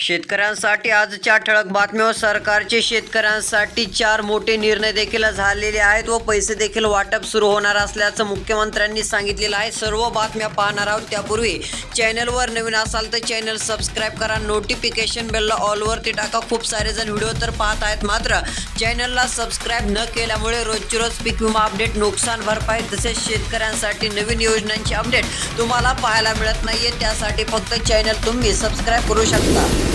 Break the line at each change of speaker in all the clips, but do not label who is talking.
शेतकऱ्यांसाठी आजच्या ठळक बातम्या सरकारचे शेतकऱ्यांसाठी चार मोठे निर्णय देखील झालेले आहेत व पैसे देखील वाटप सुरू होणार असल्याचं मुख्यमंत्र्यांनी सांगितलेलं आहे. सर्व बातम्या पाहणार आहोत. त्यापूर्वी चॅनलवर नवीन असाल तर चॅनल सबस्क्राईब करा. नोटिफिकेशन बेलला ऑलवरती टाका. खूप सारे जण व्हिडिओ तर पाहत आहेत मात्र चॅनलला सबस्क्राईब न केल्यामुळे रोजची रोज पीक विमा अपडेट नुकसान भरपाई तसेच शेतकऱ्यांसाठी नवीन योजनांची अपडेट तुम्हाला पाहायला मिळत नाहीये. त्यासाठी फक्त चॅनल तुम्ही सबस्क्राईब करू शकता.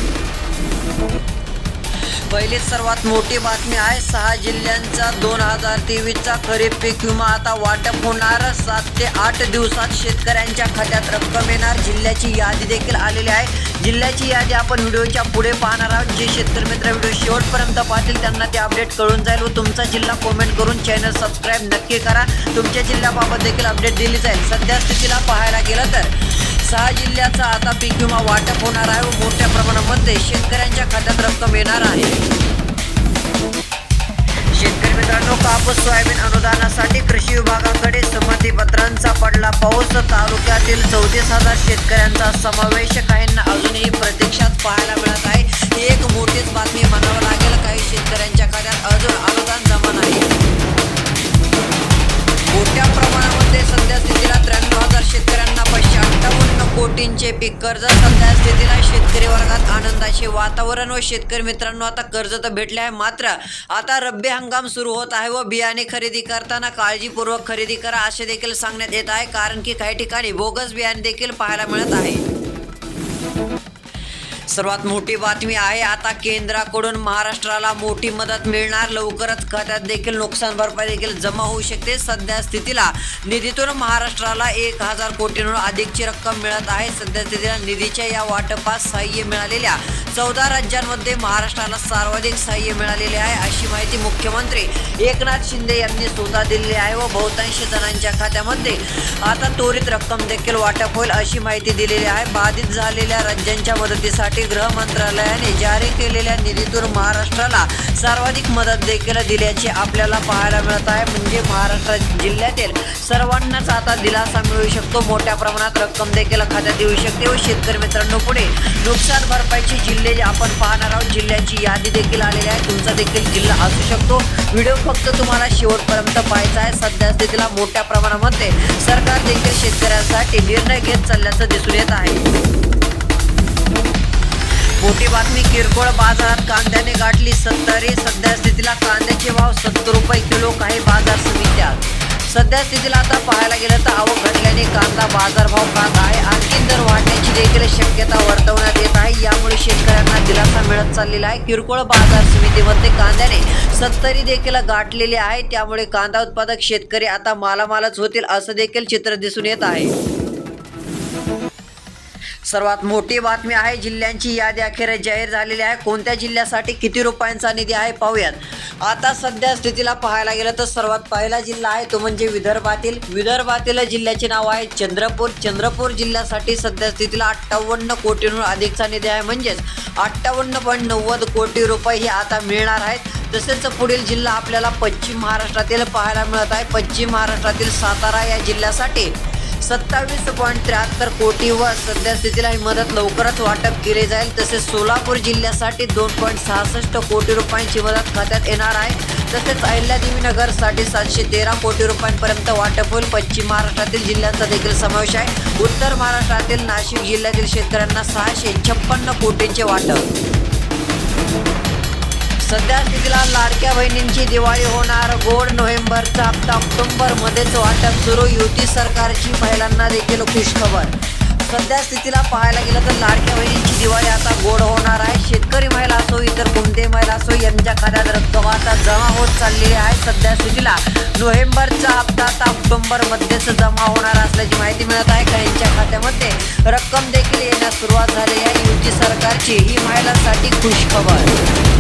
पहिली सर्वात मोठी बातमी आहे सहा जिल्ह्यांचा दोन हजार तेवीसचा खरीप पीक विमा. आता वाटप होणार सात ते आठ दिवसात शेतकऱ्यांच्या खात्यात रक्कम येणार. जिल्ह्याची यादी देखील आलेली आहे. जिल्ह्याची यादी आपण व्हिडिओच्या पुढे पाहणार आहोत. जे शेतकरी मित्र व्हिडिओ शेवटपर्यंत पाहतील त्यांना ते अपडेट कळून जाईल व तुमचा जिल्हा कॉमेंट करून चॅनल सबस्क्राईब नक्की करा. तुमच्या जिल्ह्याबाबत देखील अपडेट दिली जाईल. सध्या स्थितीला पाहायला गेलं तर सहा जिल्ह्याचा आता पीक विमा वाटप होणार आहे व मोठ्या प्रमाणामध्ये शेतकऱ्यांच्या खात्यात रक्कम येणार आहे. शेतकरी मित्रांनो कापूस सोयाबीन अनुदानासाठी कृषी विभागाकडे संमतीपत्रांचा पडला पाऊस. तालुक्यातील चौतीस हजार शेतकऱ्यांचा समावेश काहींना अजूनही प्रतीक्षात पाहायला मिळत आहे. कोटींचे कर्ज सध्या स्थितीला शेतकरी वर्गात आनंदाचे वातावरण व शेतकरी मित्रांनो आता कर्ज तर भेटले आहे मात्र आता रब्बी हंगाम सुरू होत आहे व बियाणे खरेदी करताना काळजीपूर्वक खरेदी करा असे देखील सांगण्यात येत आहे कारण की काही ठिकाणी बोगस बियाणे देखील पाहायला मिळत आहे. सर्वात मोठी बातमी आहे आता केंद्राकडून महाराष्ट्राला मोठी मदत मिळणार. लवकरच खात्यात देखील नुकसान भरपाई देखील जमा होऊ शकते. सध्या स्थितीला निधीतून महाराष्ट्राला एक हजार कोटींहून अधिकची रक्कम मिळत आहे. सध्या स्थितीला निधीच्या या वाटपास सहाय्य मिळालेल्या चौदा राज्यांमध्ये महाराष्ट्राला सर्वाधिक सहाय्य मिळालेले आहे अशी माहिती मुख्यमंत्री एकनाथ शिंदे यांनी स्वतः दिलेली आहे व बहुतांश जणांच्या खात्यामध्ये आता त्वरित रक्कम देखील वाटप होईल अशी माहिती दिलेली आहे. बाधित झालेल्या राज्यांच्या मदतीसाठी गृह मंत्रालयाने जारी केलेल्या निधीतून महाराष्ट्राला सर्वाधिक मदत देखील दिल्याचे आपल्याला पाहायला मिळत आहे. म्हणजे महाराष्ट्र जिल्ह्यातील सर्वांनाच आता दिलासा मिळू शकतो. मोठ्या प्रमाणात रक्कम देखील खात्यात येऊ शकते व शेतकरी मित्रांनो पुढे नुकसान भरपाईची जिल्हे आपण पाहणार आहोत जिल्ह्याची यादी देखील आलेली आहे. तुमचा देखील जिल्हा असू शकतो. व्हिडिओ फक्त तुम्हाला शेवटपर्यंत पाहायचा आहे. सध्या स्थितीला मोठ्या प्रमाणामध्ये सरकार देखील शेतकऱ्यांसाठी निर्णय घेत चालल्याचं दिसून येत आहे. मोठी बातमी किरकोळ बाजारात कांद्याने गाठली सत्तरी. सध्या स्थितीला कांद्याचे भाव सत्तर रुपये किलो काही बाजार समित्यात सध्या स्थितीला आता पाहायला गेलं तर आवक घटल्याने कांदा बाजारभाव खात आहे. आणखी दर वाढण्याची देखील शक्यता वर्तवण्यात येत आहे. यामुळे शेतकऱ्यांना दिलासा मिळत चाललेला आहे. किरकोळ बाजार समितीमध्ये कांद्याने सत्तरी देखील गाठलेली आहे. त्यामुळे कांदा उत्पादक शेतकरी आता मालामालच होतील असं देखील चित्र दिसून येत आहे. सर्वात मोठी बातमी आहे जिल्ह्यांची यादी अखेर जाहीर झालेली आहे. कोणत्या जिल्ह्यासाठी किती रुपयांचा निधी आहे पाहूयात. आता सध्या स्थितीला पाहायला गेलं तर सर्वात पहिला जिल्हा आहे तो म्हणजे विदर्भातील. विदर्भातील जिल्ह्याचे नाव आहे चंद्रपूर. चंद्रपूर जिल्ह्यासाठी सध्या स्थितीला अठ्ठावन्न कोटींहून अधिकचा निधी आहे. म्हणजेच अठ्ठावन्न पॉईंट नव्वद कोटी रुपये हे आता मिळणार आहेत. तसेच पुढील जिल्हा आपल्याला पश्चिम महाराष्ट्रातील पाहायला मिळत आहे. पश्चिम महाराष्ट्रातील सातारा या जिल्ह्यासाठी सत्तावीस पॉईंट त्र्याहत्तर कोटी व सध्या ही मदत लवकरच वाटप केली जाईल. तसेच सोलापूर जिल्ह्यासाठी दोन पॉईंट सहासष्ट कोटी रुपयांची मदत खात्यात येणार आहे. तसेच अहिल्यादेवी नगरसाठी सातशे तेरा कोटी रुपयांपर्यंत वाटप होईल. पश्चिम महाराष्ट्रातील जिल्ह्यांचा देखील समावेश आहे. उत्तर महाराष्ट्रातील नाशिक जिल्ह्यातील शेतकऱ्यांना सहाशे छप्पन्न कोटींचे वाटप. सध्या स्थितीला लाडक्या बहिणींची दिवाळी होणार. गोड नोव्हेंबरचा हप्ता ऑक्टोंबरमध्येच वाटप सुरू. युती सरकारची महिलांना देखील खुशखबर. सध्या स्थितीला पाहायला गेलं तर लाडक्या बहिणींची दिवाळी आता गोड होणार आहे. शेतकरी महिला असो इतर कोणते महिला असो यांच्या खात्यात रक्कम आता जमा होत चाललेली आहे. सध्या स्थितीला नोव्हेंबरचा हप्ता आता ऑक्टोंबरमध्येच जमा होणार असल्याची माहिती मिळत आहे. काहींच्या खात्यामध्ये रक्कम देखील येण्यास सुरुवात झाली आहे. युती सरकारची ही महिलांसाठी खुशखबर.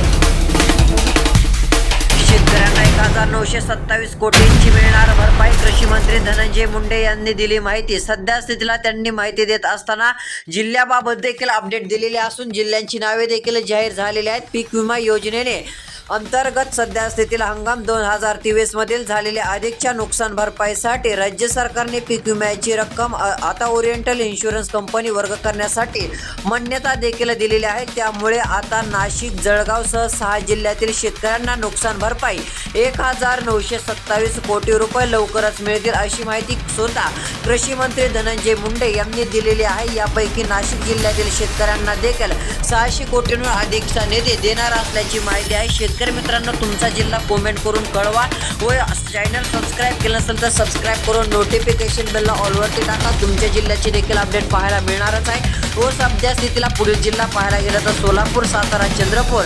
हजार नऊशे सत्तावीस कोटींची मिळणार भरपाई कृषी मंत्री धनंजय मुंडे यांनी दिली माहिती. सध्या स्थितीला त्यांनी माहिती देत असताना जिल्ह्याबाबत देखील अपडेट दिलेली असून जिल्ह्यांची नावे देखील जाहीर झालेली आहेत. पीक विमा योजनेने अंतर्गत सध्या स्थितीत हंगाम दोन हजार तेवीस मधील झालेल्या अधिकच्या नुकसान भरपाईसाठी राज्य सरकारने पीक विम्याची रक्कम आता ओरिएंटल इन्शुरन्स कंपनी वर्ग करण्यासाठी मान्यता देखील दिलेली आहे. त्यामुळे आता नाशिक जळगाव सह सहा जिल्ह्यातील शेतकऱ्यांना नुकसान भरपाई एक हजार नऊशे सत्तावीस कोटी रुपये लवकरच मिळतील अशी माहिती स्वतः कृषी मंत्री धनंजय मुंडे यांनी दिलेली आहे. यापैकी नाशिक जिल्ह्यातील शेतकऱ्यांना देखील सहाशे कोटींवर अधिकचा निधी देणार असल्याची माहिती आहे. शेत शेतकरी मित्रांनो तुमचा जिल्हा कमेंट करून कळवा. व चॅनल सबस्क्राईब केलं नसेल तर सबस्क्राईब करून नोटिफिकेशन बेलला ऑलवरती टाका. तुमच्या जिल्ह्याची देखील अपडेट पाहायला मिळणारच आहे. हो, व सध्या स्थितीला पुढील जिल्हा पाहायला गेला तर सोलापूर सातारा चंद्रपूर.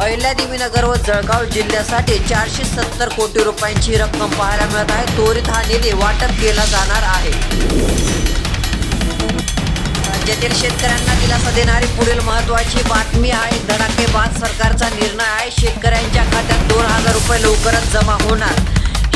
अहिल्यादेवीनगर व जळगाव जिल्ह्यासाठी चारशे सत्तर कोटी रुपयांची रक्कम पाहायला मिळत आहे. त्वरित हा निधी वाटप केला जाणार आहे. राज्यातील शेतकऱ्यांना दिलासा देणारी पुढील महत्वाची बातमी आहे. धडाकेबाद सरकारचा निर्णय आहे. शेतकऱ्यांच्या खात्यात दोन हजार रुपये लवकरच जमा होणार.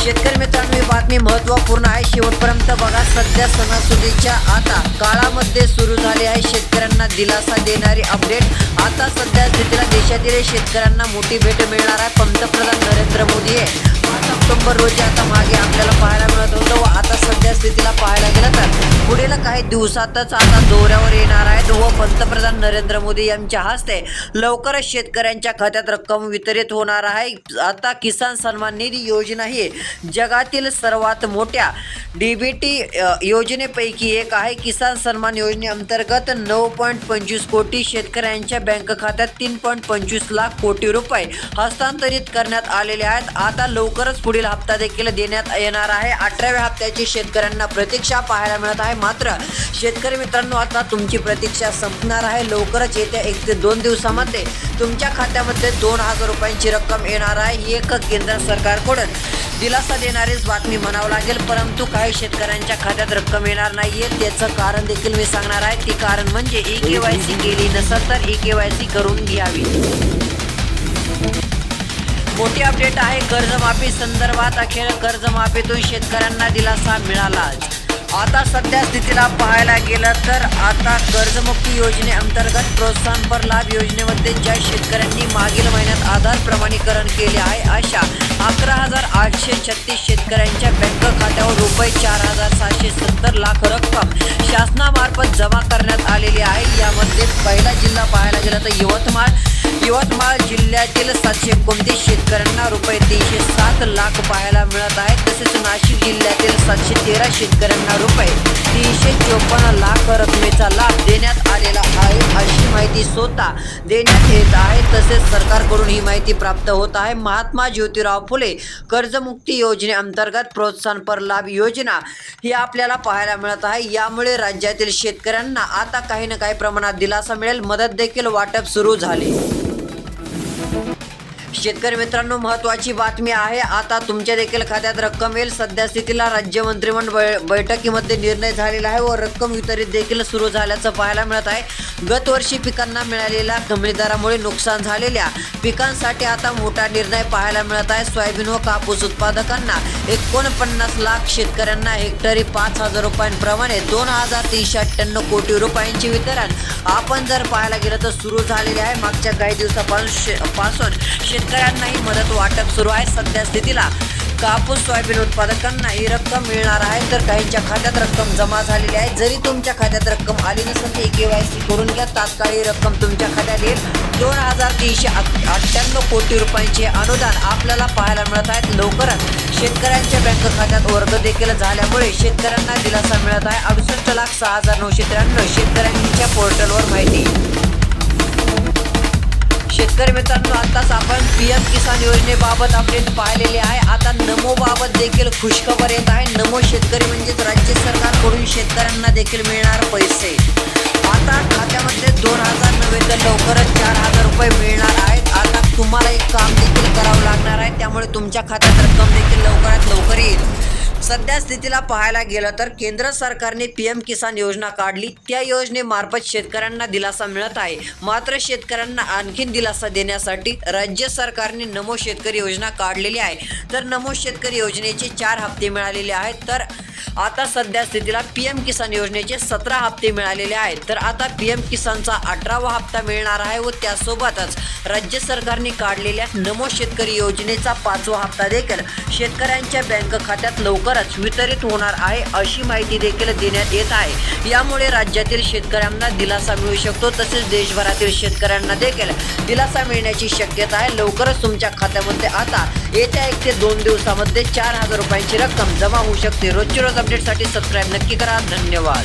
शेतकरी मित्रांनो ही बातमी महत्त्वपूर्ण आहे. शेवटपर्यंत बघा सध्या सणासुदीच्या आता काळामध्ये सुरू झाली आहे. शेतकऱ्यांना दिलासा देणारी अपडेट. आता सध्या स्थितीला देशातील शेतकऱ्यांना मोठी भेट मिळणार आहे. पंतप्रधान नरेंद्र मोदी आहे पाच ऑक्टोबर रोजी आता मागे आपल्याला पाहायला मिळत होतं. व आता सध्या स्थितीला पाहायला गेलं तर पुढील काही दिवसातच आता दौऱ्यावर येणार आहेत व पंतप्रधान नरेंद्र मोदी यांच्या हस्ते लवकरच शेतकऱ्यांच्या खात्यात रक्कम वितरित होणार आहे. आता किसान सन्मान निधी योजना ही जगातील सर्वात मोठ्या डीबीटी योजनेपैकी एक आहे. किसान सन्मान योजनेअंतर्गत नऊ पॉईंट पंचवीस कोटी शेतकऱ्यांच्या बँक खात्यात तीन पॉईंट पंचवीस लाख कोटी रुपये हस्तांतरित करण्यात आलेले आहेत. आता लवकरच पुढील हप्ता देखील देण्यात येणार आहे. अठराव्या हप्त्याची शेतकऱ्यांना प्रतीक्षा पाहायला मिळत आहे. मात्र शेतकरी मित्रांनो आता तुमची प्रतीक्षा संपणार आहे. लवकरच येत्या एक ते दोन दिवसामध्ये तुमच्या खात्यामध्ये दोन हजार रुपयांची रक्कम येणार आहे. ही एक केंद्र सरकारकडून दिलासा देणारीच बातमी म्हणावं लागेल. परंतु काही शेतकऱ्यांच्या खात्यात रक्कम येणार नाहीये. त्याचं कारण देखील मी सांगणार आहे. ती कारण म्हणजे ई के वाय सी केली नसेल तर ई के वाय सी करून घ्यावी. मोठी अपडेट आहे. कर्जमाफी संदर्भात अखेर कर्जमाफीतून शेतकऱ्यांना दिलासा मिळाला आता सध्या स्थितीला पाहायला गेलं तर आता कर्जमुक्ती योजनेअंतर्गत प्रोत्साहनपर लाभ योजनेमध्ये ज्या शेतकऱ्यांनी मागील महिन्यात आधार प्रमाणीकरण केले आहे अशा अकरा छत्तीस शेतकऱ्यांच्या बँक खात्यावर रुपये चार हजार सहाशे सत्तर लाख रक्कम शासनामार्फत जमा करण्यात आलेली आहे. यामध्ये पहिला जिल्हा पाहायला गेला तर यवतमाळ. यवतमाळ जिल्ह्यातील सातशे एकोणतीस शेतकऱ्यांना रुपये तीनशे सात लाख पाहायला मिळत आहेत. तसेच नाशिक जिल्ह्यातील सातशे तेरा शेतकऱ्यांना रुपये तीनशे चोपन्न लाख रकमेचा लाभ देण्यात आलेला आहे अशी माहिती स्वतः देण्यात येत आहे. तसेच सरकारकडून ही माहिती प्राप्त होत आहे. महात्मा ज्योतिराव फुले कर्जमुक्ती योजनेअंतर्गत प्रोत्साहनपर लाभ योजना ही आपल्याला पाहायला मिळत आहे. यामुळे राज्यातील शेतकऱ्यांना आता काही ना काही प्रमाणात दिलासा मिळेल. मदत देखील वाटप सुरू झाले. शेतकरी मित्रांनो महत्वाची बातमी आहे. आता तुमच्या देखील खात्यात रक्कम येईल. सध्या स्थितीला राज्य मंत्रिमंडळ बै- बैठकीमध्ये निर्णय झालेला आहे व रक्कम वितरित देखील सुरू झाल्याचं पाहायला मिळत आहे. गतवर्षी पिकांना मिळालेल्या कमी दरामुळे नुकसान झालेल्या पिकांसाठी आता मोठा निर्णय पाहायला मिळत आहे. सोयाबीन व कापूस उत्पादकांना एकोणपन्नास लाख शेतकऱ्यांना हेक्टरी पाच हजार रुपयांप्रमाणे दोन हजार तीनशे अठ्ठ्याण्णव कोटी रुपयांचे वितरण आपण जर पाहायला गेलं तर सुरू झालेले आहे. मागच्या काही दिवसापासून पासून शेतकरी शेतकऱ्यांनाही मदत वाटप सुरू आहे सध्या स्थितीला. कापूस सोयाबीन उत्पादकांना ही रक्कम मिळणार आहे. तर काहींच्या खात्यात रक्कम जमा झालेली आहे. जरी तुमच्या खात्यात रक्कम आली नसेल तर के वाय सी करून घ्या. तात्काळ ही रक्कम तुमच्या खात्यात येईल. दोन हजार तीनशे अठ्ठ्याण्णव कोटी रुपयांचे अनुदान आपल्याला पाहायला मिळत आहेत लवकरच शेतकऱ्यांच्या बँक खात्यात वर्ग देखील झाल्यामुळे शेतकऱ्यांना दिलासा मिळत आहे. अडुसष्ट लाख सहा हजार नऊशे त्र्याण्णव शेतकऱ्यांच्या पोर्टलवर माहिती. शेतकरी मित्रांनो आताच आपण पी एम किसान योजनेबाबत अपडेट पाहिलेले आहे. आता नमो बाबत देखील खुशखबर येत आहे. नमो शेतकरी म्हणजेच राज्य सरकारकडून शेतकऱ्यांना देखील मिळणार पैसे. आता खात्यामध्ये दोन हजार नव्हे तर लवकरच चार हजार रुपये मिळणार आहेत. आता तुम्हाला एक काम देखील करावं लागणार आहे. त्यामुळे तुमच्या खात्यात रक्कम देखील लवकरात लवकर येईल. सध्या स्थितीला पाहायला गेलं तर केंद्र सरकारने पी एम किसान योजना काढली. त्या योजनेमार्फत शेतकऱ्यांना दिलासा मिळत आहे. मात्र शेतकऱ्यांना आणखीन दिलासा देण्यासाठी राज्य सरकारने नमो शेतकरी योजना काढलेली आहे. तर नमो शेतकरी योजनेचे चार हप्ते मिळालेले आहेत. तर आता सध्या स्थितीला पी एम किसान योजनेचे सतरा हप्ते मिळालेले आहेत. तर आता पी एम किसानचा अठरावा हप्ता मिळणार आहे व त्यासोबतच राज्य सरकारने काढलेल्या नमो शेतकरी योजनेचा पाचवा हप्ता देखील शेतकऱ्यांच्या बँक खात्यात लवकर लवकरच वितरित होणार आहे अशी माहिती देखील देण्यात येत आहे. यामुळे राज्यातील शेतकऱ्यांना दिलासा मिळू शकतो तसेच देशभरातील शेतकऱ्यांना देखील दिलासा मिळण्याची शक्यता आहे. लवकरच तुमच्या खात्यामध्ये आता येत्या एक ते दोन दिवसामध्ये चार हजार रुपयांची रक्कम जमा होऊ शकते. रोजची रोज अपडेटसाठी सबस्क्राईब नक्की करा. धन्यवाद.